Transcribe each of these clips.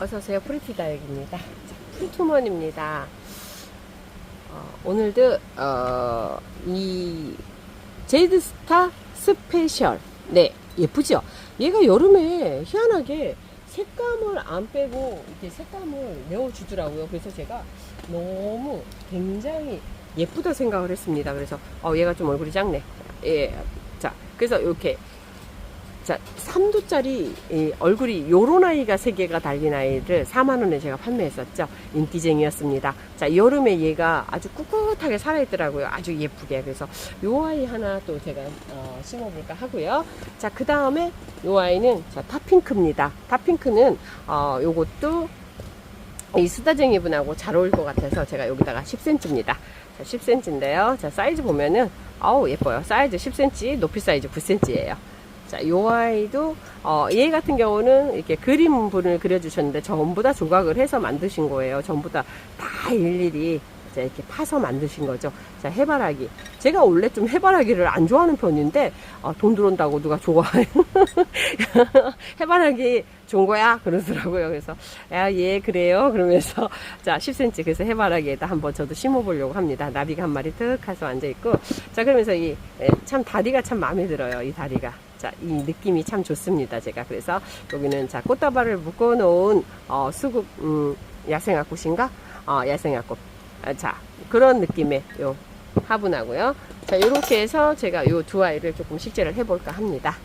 어서오세요. 프리티다육입니다. 프리투먼입니다. 어, 오늘도, 어, 이, 제이드스타 스페셜. 네, 예쁘죠? 얘가 여름에 희한하게 색감을 안 빼고 이렇게 색감을 내어주더라고요. 그래서 제가 너무 굉장히 예쁘다 생각을 했습니다. 그래서, 어, 얘가 좀 얼굴이 작네. 예. 자, 그래서 이렇게 자, 3두짜리 얼굴이 요런 아이가 3개가 달린 아이를 4만원에 제가 판매했었죠. 인기쟁이였습니다. 자, 여름에 얘가 아주 꿋꿋하게 살아있더라고요. 아주 예쁘게. 그래서 요 아이 하나 또 제가 어, 심어볼까 하고요. 자, 그 다음에 요 아이는 자, 탑핑크입니다. 탑핑크는 어, 요것도 이 수다쟁이 분하고 잘 어울릴 것 같아서 제가 여기다가 10cm입니다. 자, 10cm인데요. 자, 사이즈 보면은 아우 예뻐요. 사이즈 10cm, 높이 사이즈 9cm예요. 자, 요 아이도, 어, 얘 같은 경우는 이렇게 그림분을 그려주셨는데 전부 다 조각을 해서 만드신 거예요. 전부 다 다 일일이 자, 이렇게 파서 만드신 거죠. 자, 해바라기. 제가 원래 좀 해바라기를 안 좋아하는 편인데, 어, 돈 들어온다고 누가 좋아해. 해바라기 좋은 거야? 그러더라고요. 그래서, 야, 예, 그래요. 그러면서, 자, 10cm. 그래서 해바라기에다 한번 저도 심어보려고 합니다. 나비가 한 마리 득 해서 앉아있고. 자, 그러면서 이, 예, 참 다리가 참 마음에 들어요. 이 다리가. 자, 이 느낌이 참 좋습니다. 제가. 그래서 여기는 자, 꽃다발을 묶어 놓은, 어, 수국, 음, 야생화 꽃인가? 어, 야생화 꽃. 아, 자, 그런 느낌의 요 화분하고요. 자, 요렇게 해서 제가 요 두 아이를 조금 식재를 해 볼까 합니다.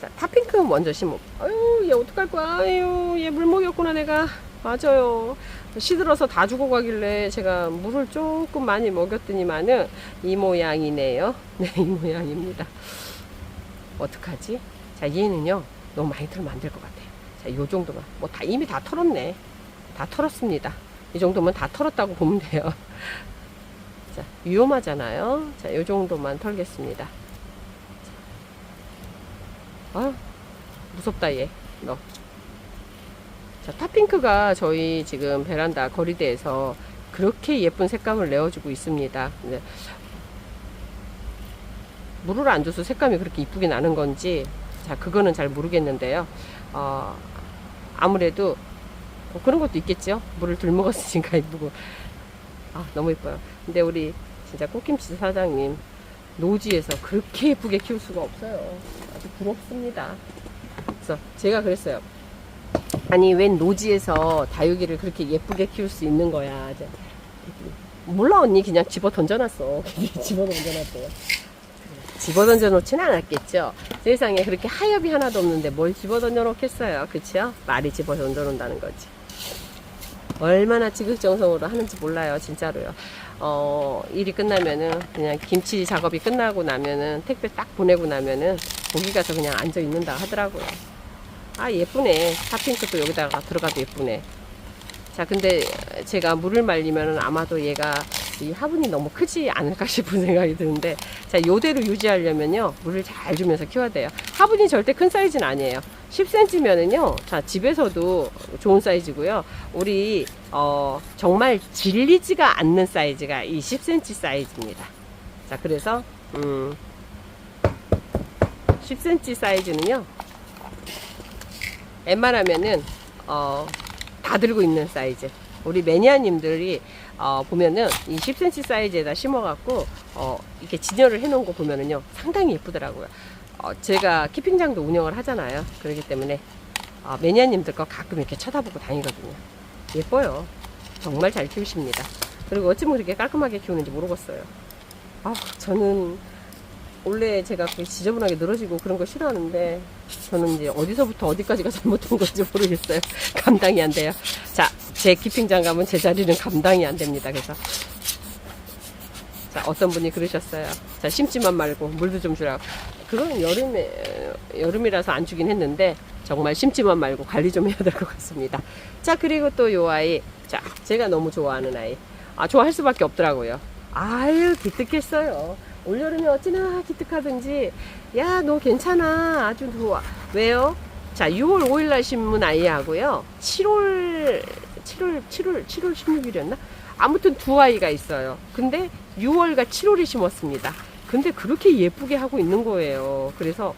자, 탑핑크 먼저 심어. 아유, 얘 어떡할 거야. 아유, 얘 물먹였구나, 내가. 맞아요. 시들어서 다 죽어가길래 제가 물을 조금 많이 먹였더니만은 이 모양이네요. 네, 이 모양입니다. 어떡하지? 자, 얘는요, 너무 많이 털면 안 될 것 같아요. 자, 요 정도만. 뭐 다, 이미 다 털었네. 다 털었습니다. 이 정도면 다 털었다고 보면 돼요. 자, 위험하잖아요. 자, 요 정도만 털겠습니다. 아, 무섭다, 얘. 너. 자, 탑핑크가 저희 지금 베란다 거리대에서 그렇게 예쁜 색감을 내어주고 있습니다. 근데 물을 안 줘서 색감이 그렇게 이쁘게 나는 건지, 자, 그거는 잘 모르겠는데요. 어, 아무래도 뭐 그런 것도 있겠죠. 물을 덜 먹었으니까 이쁘고. 아, 너무 예뻐요. 근데 우리 진짜 꽃김치 사장님, 노지에서 그렇게 예쁘게 키울 수가 없어요. 아주 부럽습니다. 그래서 제가 그랬어요. 아니 웬 노지에서 다육이를 그렇게 예쁘게 키울 수 있는 거야. 몰라 언니 그냥 집어 던져놨어. 집어 던져놨대요. 집어 던져놓지는 않았겠죠. 세상에 그렇게 하엽이 하나도 없는데 뭘 집어 던져놓겠어요. 그쵸? 말이 집어 던져놓는다는 거지. 얼마나 지극정성으로 하는지 몰라요. 진짜로요. 어, 일이 끝나면은 그냥 김치 작업이 끝나고 나면은 택배 딱 보내고 나면은 거기 가서 그냥 앉아 있는다 하더라고요. 아 예쁘네. 핫핑크도 여기다가 들어가도 예쁘네. 자 근데 제가 물을 말리면 아마도 얘가 이 화분이 너무 크지 않을까 싶은 생각이 드는데 자 요대로 유지하려면요 물을 잘 주면서 키워야 돼요. 화분이 절대 큰 사이즈는 아니에요. 10cm면은요 자 집에서도 좋은 사이즈고요. 우리 어 정말 질리지가 않는 사이즈가 이 10cm 사이즈입니다. 자 그래서 음 10cm 사이즈는요 웬만하면은 어, 다 들고 있는 사이즈. 우리 매니아님들이 어, 보면은 이 10cm 사이즈에다 심어갖고 어, 이렇게 진열을 해놓은 거 보면은요 상당히 예쁘더라고요. 어, 제가 키핑장도 운영을 하잖아요. 그렇기 때문에 어, 매니아님들 거 가끔 이렇게 쳐다보고 다니거든요. 예뻐요. 정말 잘 키우십니다. 그리고 어찌 그렇게 깔끔하게 키우는지 모르겠어요. 아, 저는 원래 제가 그 지저분하게 늘어지고 그런 거 싫어하는데 저는 이제 어디서부터 어디까지가 잘못된 건지 모르겠어요. 감당이 안 돼요. 자, 제 키핑장 가면 제 자리는 감당이 안 됩니다. 그래서 자, 어떤 분이 그러셨어요. 자, 심지만 말고 물도 좀 주라고. 그건 여름에 여름이라서 안 주긴 했는데 정말 심지만 말고 관리 좀 해야 될 것 같습니다. 자, 그리고 또 요 아이. 자, 제가 너무 좋아하는 아이. 아, 좋아할 수밖에 없더라고요. 아유, 기특했어요. 올여름에 어찌나 기특하든지 야 너 괜찮아 아주 좋아 왜요? 자 6월 5일날 심은 아이하고요 7월 7월 7월 7월 16일이었나? 아무튼 두 아이가 있어요 근데 6월과 7월에 심었습니다 근데 그렇게 예쁘게 하고 있는 거예요 그래서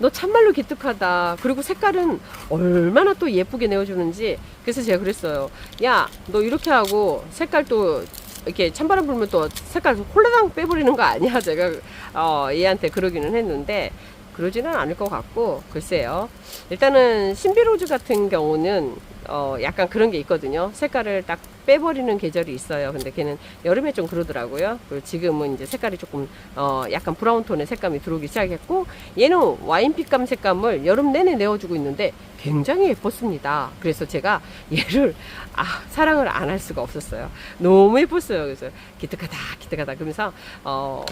너 참말로 기특하다. 그리고 색깔은 얼마나 또 예쁘게 내어주는지. 그래서 제가 그랬어요. 야, 너 이렇게 하고 색깔 또 이렇게 찬바람 불면 또 색깔 홀라당 빼버리는 거 아니야? 제가 어, 얘한테 그러기는 했는데 그러지는 않을 것 같고 글쎄요. 일단은 신비로즈 같은 경우는 어, 약간 그런 게 있거든요. 색깔을 딱 빼버리는 계절이 있어요. 근데 걔는 여름에 좀 그러더라고요. 그리고 지금은 이제 색깔이 조금 어, 약간 브라운 톤의 색감이 들어오기 시작했고 얘는 와인빛감 색감을 여름 내내 내어주고 있는데 굉장히 예뻤습니다. 그래서 제가 얘를 아, 사랑을 안 할 수가 없었어요. 너무 예뻤어요. 그래서 기특하다, 기특하다. 그러면서 어,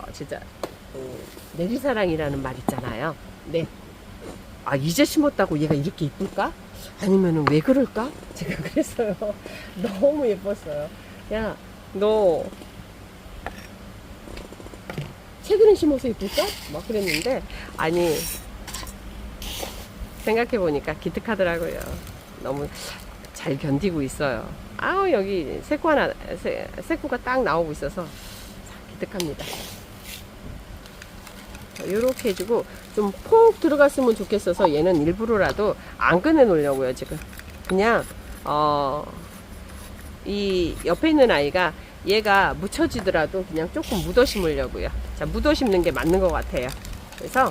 어, 진짜 어, 내리사랑이라는 말 있잖아요. 네. 아 이제 심었다고 얘가 이렇게 이쁠까? 아니면은 왜 그럴까? 제가 그랬어요. 너무 예뻤어요. 야, 너 최근에 심어서 이쁠까? 막 그랬는데 아니 생각해 보니까 기특하더라고요. 너무 잘 견디고 있어요. 아우 여기 새코 하나 새, 새코가 딱 나오고 있어서 기특합니다. 이렇게 해주고 좀 폭 들어갔으면 좋겠어서 얘는 일부러라도 안 꺼내 놓으려고요 지금. 그냥 어 이 옆에 있는 아이가 얘가 묻혀지더라도 그냥 조금 묻어 심으려고요. 자 묻어 심는 게 맞는 것 같아요. 그래서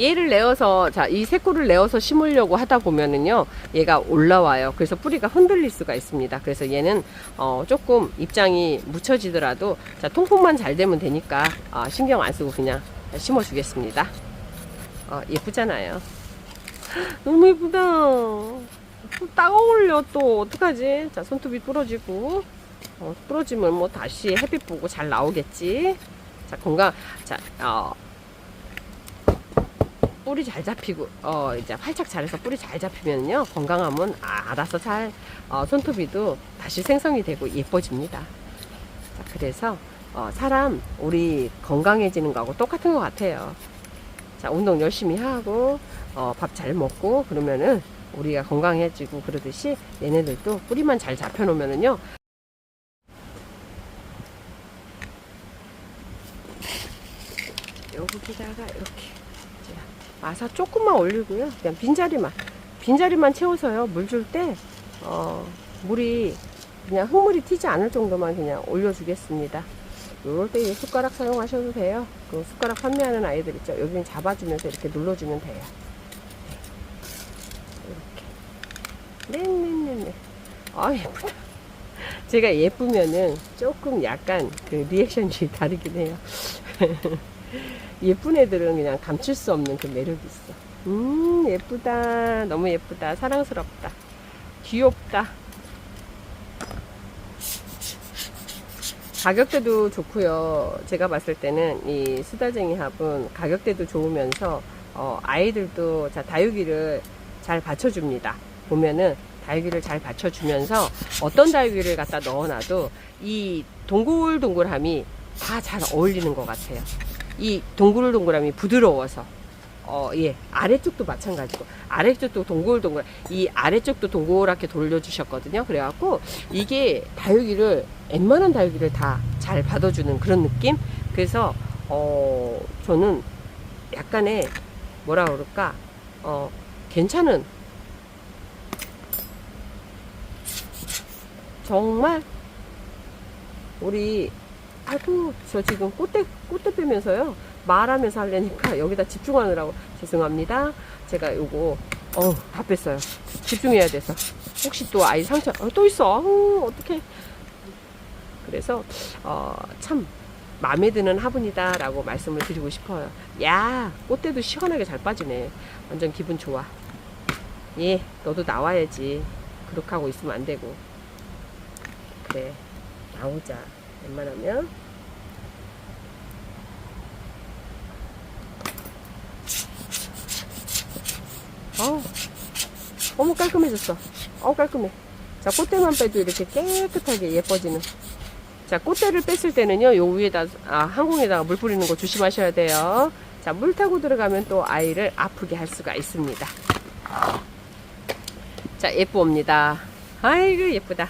얘를 내어서 자 이 새꼬를 내어서 심으려고 하다 보면은요 얘가 올라와요. 그래서 뿌리가 흔들릴 수가 있습니다. 그래서 얘는 어 조금 입장이 묻혀지더라도 자 통풍만 잘 되면 되니까 어, 신경 안 쓰고 그냥 심어 주겠습니다. 어 예쁘잖아요. 너무 예쁘다. 딱 어울려 또. 어떡하지? 자 손톱이 부러지고. 어, 부러지면 뭐 다시 햇빛 보고 잘 나오겠지? 자 건강 자 어, 뿌리 잘 잡히고 어 이제 활착 잘해서 뿌리 잘 잡히면요 건강하면 아, 알아서 잘 어, 손톱이도 다시 생성이 되고 예뻐집니다. 자 그래서 어, 사람 우리 건강해지는 거하고 똑같은 것 같아요. 자 운동 열심히 하고 어, 밥 잘 먹고 그러면은 우리가 건강해지고 그러듯이 얘네들도 뿌리만 잘 잡혀 놓으면은요 여기다가 이렇게 마사 조금만 올리고요. 그냥 빈자리만 빈자리만 채워서요. 물 줄 때 어, 물이 그냥 흙물이 튀지 않을 정도만 그냥 올려주겠습니다. 이럴 때이 숟가락 사용하셔도 돼요. 그 숟가락 판매하는 아이들 있죠. 여기는 잡아주면서 이렇게 눌러주면 돼요. 네. 이렇게. 네네네네. 아 예쁘다. 제가 예쁘면은 조금 약간 그 리액션이 다르긴 해요. 예쁜 애들은 그냥 감출 수 없는 그 매력이 있어. 음, 예쁘다. 너무 예쁘다. 사랑스럽다. 귀엽다. 가격대도 좋고요. 제가 봤을 때는 이 수다쟁이 합은 가격대도 좋으면서 어, 아이들도 자 다육이를 잘 받쳐줍니다. 보면은 다육이를 잘 받쳐주면서 어떤 다육이를 갖다 넣어놔도 이 동글동글함이 다 잘 어울리는 것 같아요. 이 동글동글함이 부드러워서 어, 예. 아래쪽도 마찬가지고 아래쪽도 동글동글 이 아래쪽도 동그랗게 돌려주셨거든요. 그래갖고 이게 다육이를 웬만한 다육이를 다 잘 받아주는 그런 느낌. 그래서 어 저는 약간의 뭐라 그럴까 어 괜찮은 정말 우리 아이고 저 지금 꽃대 꽃대 빼면서요? 말하면서 하려니까 여기다 집중하느라고. 죄송합니다. 제가 요거 어다 뺐어요. 집중해야 돼서. 혹시 또 아이 상처 어, 또 있어. 아우 어떡해. 그래서 어, 참 마음에 드는 화분이다 라고 말씀을 드리고 싶어요. 야 꽃대도 시원하게 잘 빠지네. 완전 기분 좋아. 예 너도 나와야지. 그렇게 하고 있으면 안 되고. 그래 나오자 웬만하면. 어우 너무 깔끔해졌어. 어우 깔끔해. 자 꽃대만 빼도 이렇게 깨끗하게 예뻐지는. 자 꽃대를 뺐을 때는요 요 위에다 아 항공에다가 물 뿌리는 거 조심하셔야 돼요. 자 물 타고 들어가면 또 아이를 아프게 할 수가 있습니다. 자 예쁘옵니다. 아이고 예쁘다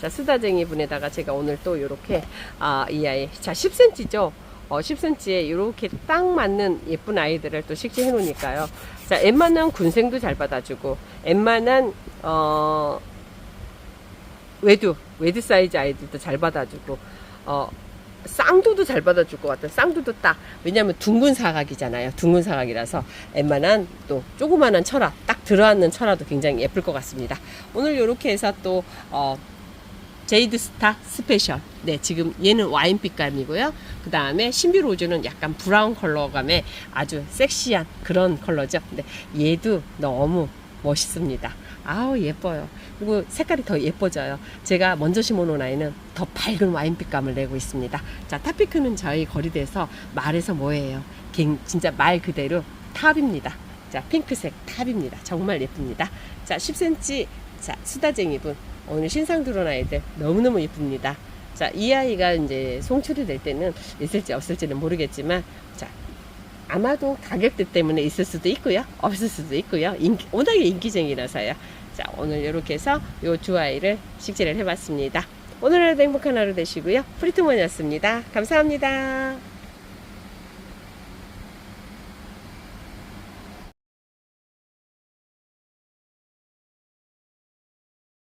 자 수다쟁이 분에다가 제가 오늘 또 이렇게 아 이 아이 자 10cm죠 어, 10cm에 이렇게 딱 맞는 예쁜 아이들을 또 식재해 놓으니까요. 자, 웬만한 군생도 잘 받아주고, 웬만한, 어, 외두, 외두 사이즈 아이들도 잘 받아주고, 어, 쌍두도 잘 받아줄 것 같아요. 쌍두도 딱. 왜냐면 둥근 사각이잖아요. 둥근 사각이라서 웬만한 또 조그만한 철화, 딱 들어앉는 철화도 굉장히 예쁠 것 같습니다. 오늘 이렇게 해서 또, 어, 제이드 스타 스페셜. 네, 지금 얘는 와인빛감이고요. 그 다음에 신비로즈는 약간 브라운 컬러감의 아주 섹시한 그런 컬러죠. 근데 얘도 너무 멋있습니다. 아우, 예뻐요. 그리고 색깔이 더 예뻐져요. 제가 먼저 심어놓은 아이는 더 밝은 와인빛감을 내고 있습니다. 자, 타피크는 저희 거리대에서 말에서 뭐예요? 갱- 진짜 말 그대로 탑입니다. 자, 핑크색 탑입니다. 정말 예쁩니다. 자, 10cm. 자, 수다쟁이분. 오늘 신상 들어온 아이들 너무너무 예쁩니다. 자, 이 아이가 이제 송출이 될 때는 있을지 없을지는 모르겠지만, 자, 아마도 가격대 때문에 있을 수도 있고요. 없을 수도 있고요. 인기, 워낙에 인기쟁이라서요. 자, 오늘 이렇게 해서 요 두 아이를 식재를 해봤습니다. 오늘 하루도 행복한 하루 되시고요. 프리트먼이었습니다. 감사합니다.